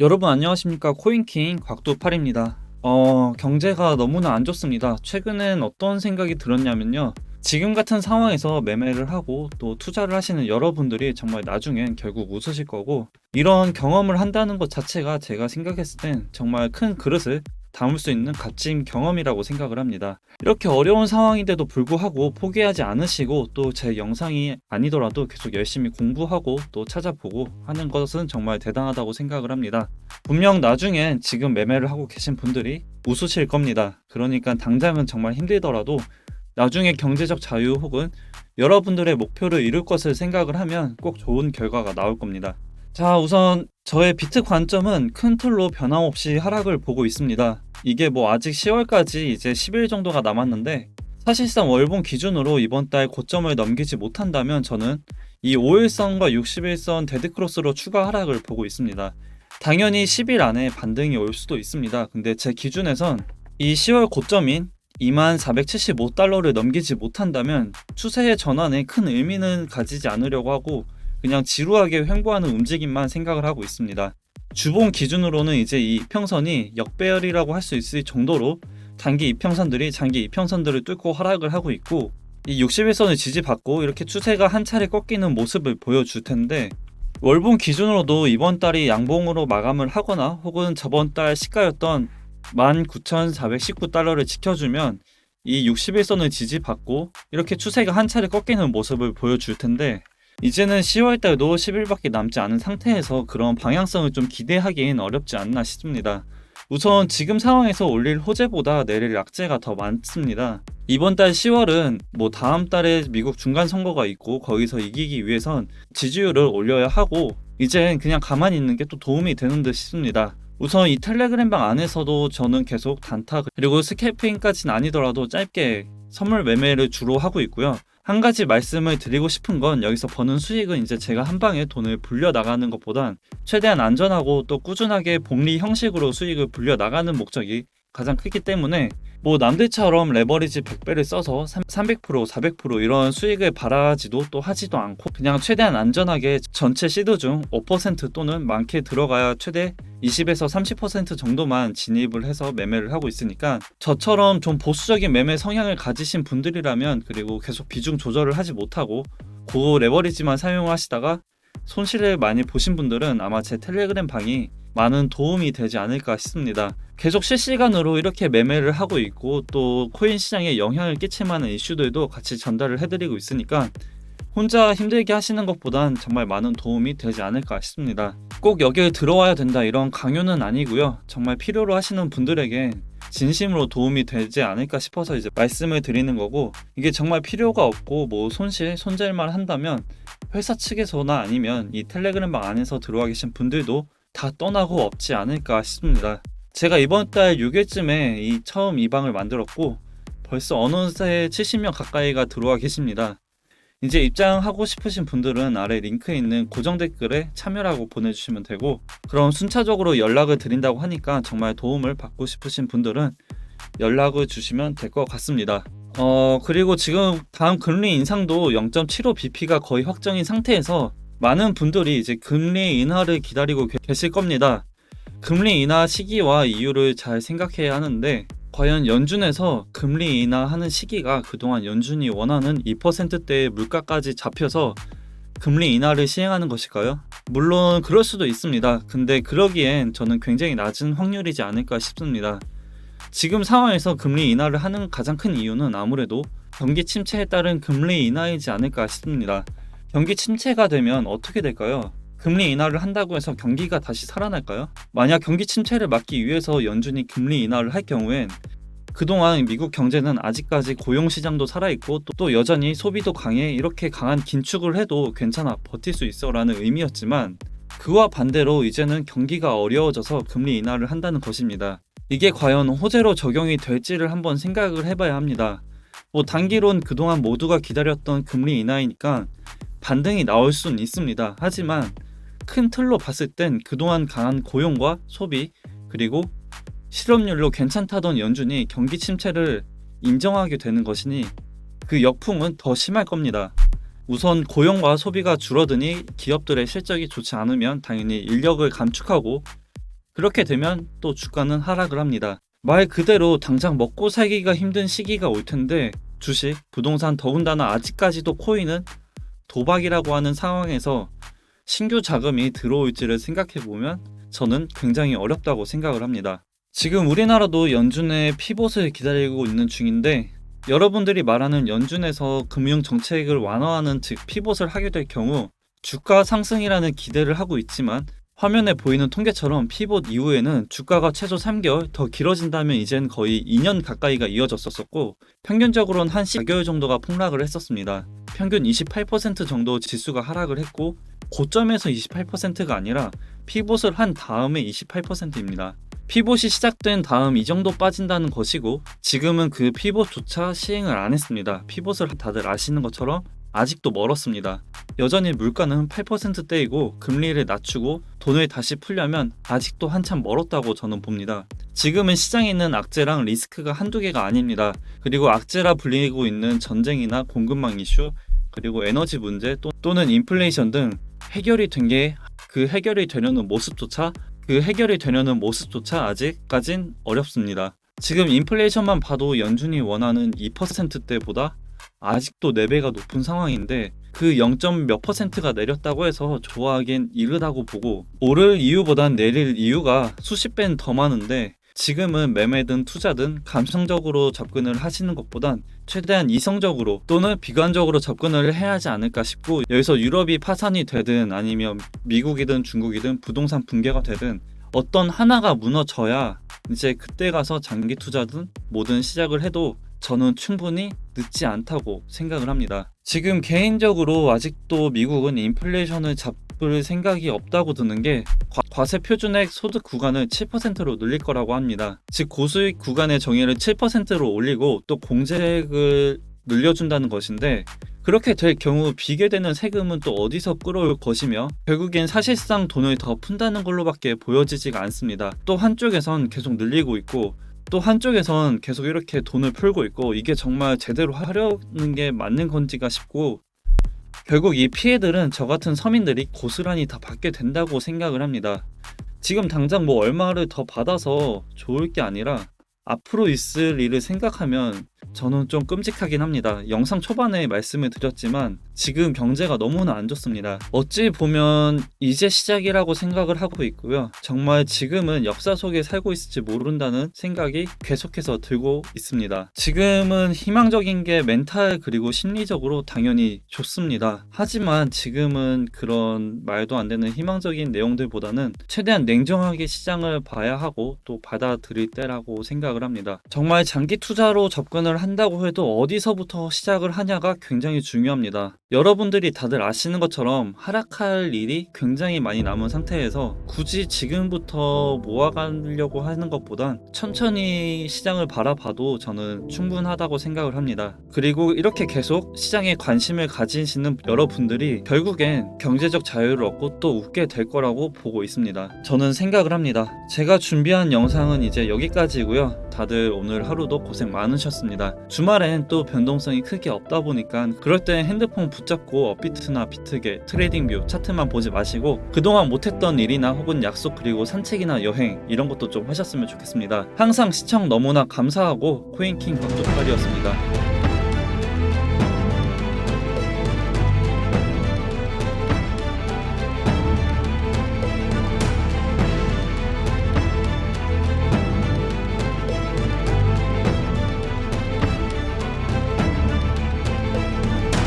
여러분 안녕하십니까 코인킹 곽도팔입니다. 어, 경제가 너무나 안 좋습니다. 최근엔 어떤 생각이 들었냐면요. 지금 같은 상황에서 매매를 하고 또 투자를 하시는 여러분들이 정말 나중엔 결국 웃으실 거고 이런 경험을 한다는 것 자체가 제가 생각했을 땐 정말 큰 그릇을 담을 수 있는 값진 경험이라고 생각을 합니다. 이렇게 어려운 상황인데도 불구하고 포기하지 않으시고 또 제 영상이 아니더라도 계속 열심히 공부하고 또 찾아보고 하는 것은 정말 대단하다고 생각을 합니다. 분명 나중엔 지금 매매를 하고 계신 분들이 웃으실 겁니다. 그러니까 당장은 정말 힘들더라도 나중에 경제적 자유 혹은 여러분들의 목표를 이룰 것을 생각을 하면 꼭 좋은 결과가 나올 겁니다. 자, 우선 저의 비트 관점은 큰 틀로 변함없이 하락을 보고 있습니다. 이게 뭐 아직 10월까지 이제 10일 정도가 남았는데 사실상 월봉 기준으로 이번 달 고점을 넘기지 못한다면 저는 이 5일선과 60일선 데드크로스로 추가 하락을 보고 있습니다. 당연히 10일 안에 반등이 올 수도 있습니다. 근데 제 기준에선 이 10월 고점인 2475달러를 넘기지 못한다면 추세의 전환에 큰 의미는 가지지 않으려고 하고 그냥 지루하게 횡보하는 움직임만 생각을 하고 있습니다. 주봉 기준으로는 이제 이 이평선이 역배열이라고 할 수 있을 정도로 단기 이평선들이 장기 이평선들을 뚫고 하락을 하고 있고 이 61선을 지지받고 이렇게 추세가 한 차례 꺾이는 모습을 보여줄 텐데 월봉 기준으로도 이번 달이 양봉으로 마감을 하거나 혹은 저번 달 시가였던 19,419달러를 지켜주면 이 61선을 지지받고 이렇게 추세가 한 차례 꺾이는 모습을 보여줄 텐데 이제는 10월달도 10일밖에 남지 않은 상태에서 그런 방향성을 좀 기대하기엔 어렵지 않나 싶습니다. 우선 지금 상황에서 올릴 호재보다 내릴 약재가 더 많습니다. 이번 달 10월은 뭐 다음 달에 미국 중간 선거가 있고 거기서 이기기 위해선 지지율을 올려야 하고 이젠 그냥 가만히 있는 게 또 도움이 되는 듯 싶습니다. 우선 이 텔레그램 방 안에서도 저는 계속 단타 그리고 스캐핑까지는 아니더라도 짧게 선물 매매를 주로 하고 있고요. 한 가지 말씀을 드리고 싶은 건 여기서 버는 수익은 이제 제가 한 방에 돈을 불려 나가는 것보단 최대한 안전하고 또 꾸준하게 복리 형식으로 수익을 불려 나가는 목적이 가장 크기 때문에 뭐 남들처럼 레버리지 100배를 써서 300% 400% 이런 수익을 바라지도 또 하지도 않고 그냥 최대한 안전하게 전체 시드 중 5% 또는 많게 들어가야 최대 20에서 30% 정도만 진입을 해서 매매를 하고 있으니까 저처럼 좀 보수적인 매매 성향을 가지신 분들이라면 그리고 계속 비중 조절을 하지 못하고 고 레버리지만 사용하시다가 손실을 많이 보신 분들은 아마 제 텔레그램 방이 많은 도움이 되지 않을까 싶습니다. 계속 실시간으로 이렇게 매매를 하고 있고 또 코인 시장에 영향을 끼칠 만한 이슈들도 같이 전달을 해드리고 있으니까 혼자 힘들게 하시는 것보단 정말 많은 도움이 되지 않을까 싶습니다. 꼭 여기에 들어와야 된다 이런 강요는 아니고요. 정말 필요로 하시는 분들에게 진심으로 도움이 되지 않을까 싶어서 이제 말씀을 드리는 거고 이게 정말 필요가 없고 뭐 손실 손절만 한다면 회사 측에서나 아니면 이 텔레그램방 안에서 들어와 계신 분들도 다 떠나고 없지 않을까 싶습니다. 제가 이번 달 6일쯤에 이 처음 이 방을 만들었고 벌써 어느새 70명 가까이가 들어와 계십니다. 이제 입장하고 싶으신 분들은 아래 링크에 있는 고정 댓글에 참여라고 보내주시면 되고 그럼 순차적으로 연락을 드린다고 하니까 정말 도움을 받고 싶으신 분들은 연락을 주시면 될 것 같습니다. 어 그리고 지금 다음 금리 인상도 0.75bp가 거의 확정인 상태에서 많은 분들이 이제 금리 인하를 기다리고 계실 겁니다. 금리 인하 시기와 이유를 잘 생각해야 하는데 과연 연준에서 금리 인하하는 시기가 그동안 연준이 원하는 2%대의 물가까지 잡혀서 금리 인하를 시행하는 것일까요? 물론 그럴 수도 있습니다. 근데 그러기엔 저는 굉장히 낮은 확률이지 않을까 싶습니다. 지금 상황에서 금리 인하를 하는 가장 큰 이유는 아무래도 경기 침체에 따른 금리 인하이지 않을까 싶습니다. 경기 침체가 되면 어떻게 될까요? 금리 인하를 한다고 해서 경기가 다시 살아날까요? 만약 경기 침체를 막기 위해서 연준이 금리 인하를 할 경우엔 그동안 미국 경제는 아직까지 고용 시장도 살아있고 또, 또 여전히 소비도 강해 이렇게 강한 긴축을 해도 괜찮아 버틸 수 있어 라는 의미였지만 그와 반대로 이제는 경기가 어려워져서 금리 인하를 한다는 것입니다. 이게 과연 호재로 적용이 될지를 한번 생각을 해봐야 합니다. 뭐 단기론 그동안 모두가 기다렸던 금리 인하이니까 반등이 나올 수는 있습니다. 하지만 큰 틀로 봤을 땐 그동안 강한 고용과 소비 그리고 실업률로 괜찮다던 연준이 경기 침체를 인정하게 되는 것이니 그 역풍은 더 심할 겁니다. 우선 고용과 소비가 줄어드니 기업들의 실적이 좋지 않으면 당연히 인력을 감축하고 그렇게 되면 또 주가는 하락을 합니다. 말 그대로 당장 먹고 살기가 힘든 시기가 올 텐데 주식, 부동산 더군다나 아직까지도 코인은 도박이라고 하는 상황에서 신규 자금이 들어올지를 생각해 보면 저는 굉장히 어렵다고 생각을 합니다. 지금 우리나라도 연준의 피봇을 기다리고 있는 중인데 여러분들이 말하는 연준에서 금융 정책을 완화하는 즉 피봇을 하게 될 경우 주가 상승이라는 기대를 하고 있지만 화면에 보이는 통계처럼 피봇 이후에는 주가가 최소 3개월 더 길어진다면 이젠 거의 2년 가까이가 이어졌었고 평균적으로는 한 14개월 정도가 폭락을 했었습니다. 평균 28% 정도 지수가 하락을 했고 고점에서 28%가 아니라 피봇을 한 다음에 28%입니다. 피봇이 시작된 다음 이 정도 빠진다는 것이고 지금은 그 피봇조차 시행을 안 했습니다. 피봇을 다들 아시는 것처럼 아직도 멀었습니다. 여전히 물가는 8%대이고 금리를 낮추고 돈을 다시 풀려면 아직도 한참 멀었다고 저는 봅니다. 지금은 시장에 있는 악재랑 리스크가 한두 개가 아닙니다. 그리고 악재라 불리고 있는 전쟁이나 공급망 이슈, 그리고 에너지 문제 또, 또는 인플레이션 등 해결이 된 게 그 해결이 되려는 모습조차 그 해결이 되려는 모습조차 아직까진 어렵습니다. 지금 인플레이션만 봐도 연준이 원하는 2%대보다 아직도 4배가 높은 상황인데 그 0. 몇 퍼센트가 내렸다고 해서 좋아하긴 이르다고 보고 오를 이유보단 내릴 이유가 수십 배는 더 많은데 지금은 매매든 투자든 감성적으로 접근을 하시는 것보단 최대한 이성적으로 또는 비관적으로 접근을 해야 하지 않을까 싶고 여기서 유럽이 파산이 되든 아니면 미국이든 중국이든 부동산 붕괴가 되든 어떤 하나가 무너져야 이제 그때 가서 장기 투자든 뭐든 시작을 해도 저는 충분히 늦지 않다고 생각을 합니다. 지금 개인적으로 아직도 미국은 인플레이션을 잡을 생각이 없다고 드는 게 과, 세 표준액 소득 구간을 7%로 늘릴 거라고 합니다. 즉 고수익 구간의 정의를 7%로 올리고 또 공제액을 늘려준다는 것인데 그렇게 될 경우 비계되는 세금은 또 어디서 끌어올 것이며 결국엔 사실상 돈을 더 푼다는 걸로밖에 보여지지가 않습니다. 또 한쪽에선 계속 늘리고 있고 또 한쪽에선 계속 이렇게 돈을 풀고 있고 이게 정말 제대로 하려는 게 맞는 건지가 싶고 결국 이 피해들은 저 같은 서민들이 고스란히 다 받게 된다고 생각을 합니다. 지금 당장 뭐 얼마를 더 받아서 좋을 게 아니라 앞으로 있을 일을 생각하면 저는 좀 끔찍하긴 합니다. 영상 초반에 말씀을 드렸지만 지금 경제가 너무나 안 좋습니다. 어찌 보면 이제 시작이라고 생각을 하고 있고요. 정말 지금은 역사 속에 살고 있을지 모른다는 생각이 계속해서 들고 있습니다. 지금은 희망적인 게 멘탈 그리고 심리적으로 당연히 좋습니다. 하지만 지금은 그런 말도 안 되는 희망적인 내용들보다는 최대한 냉정하게 시장을 봐야 하고 또 받아들일 때라고 생각을 합니다. 정말 장기 투자로 접근을 한 다고 해도 어디서부터 시작을 하냐가 굉장히 중요합니다. 여러분들이 다들 아시는 것처럼 하락할 일이 굉장히 많이 남은 상태에서 굳이 지금부터 모아가려고 하는 것보단 천천히 시장을 바라봐도 저는 충분하다고 생각을 합니다. 그리고 이렇게 계속 시장에 관심을 가지시는 여러분들이 결국엔 경제적 자유를 얻고 또 웃게 될 거라고 보고 있습니다. 저는 생각을 합니다. 제가 준비한 영상은 이제 여기까지고요. 다들 오늘 하루도 고생 많으셨습니다. 주말엔 또 변동성이 크게 없다 보니까 그럴 때 핸드폰 붙잡고 업비트나 비트게 트레이딩뷰 차트만 보지 마시고 그동안 못했던 일이나 혹은 약속 그리고 산책이나 여행 이런 것도 좀 하셨으면 좋겠습니다. 항상 시청 너무나 감사하고 코인킹 박도팔이었습니다.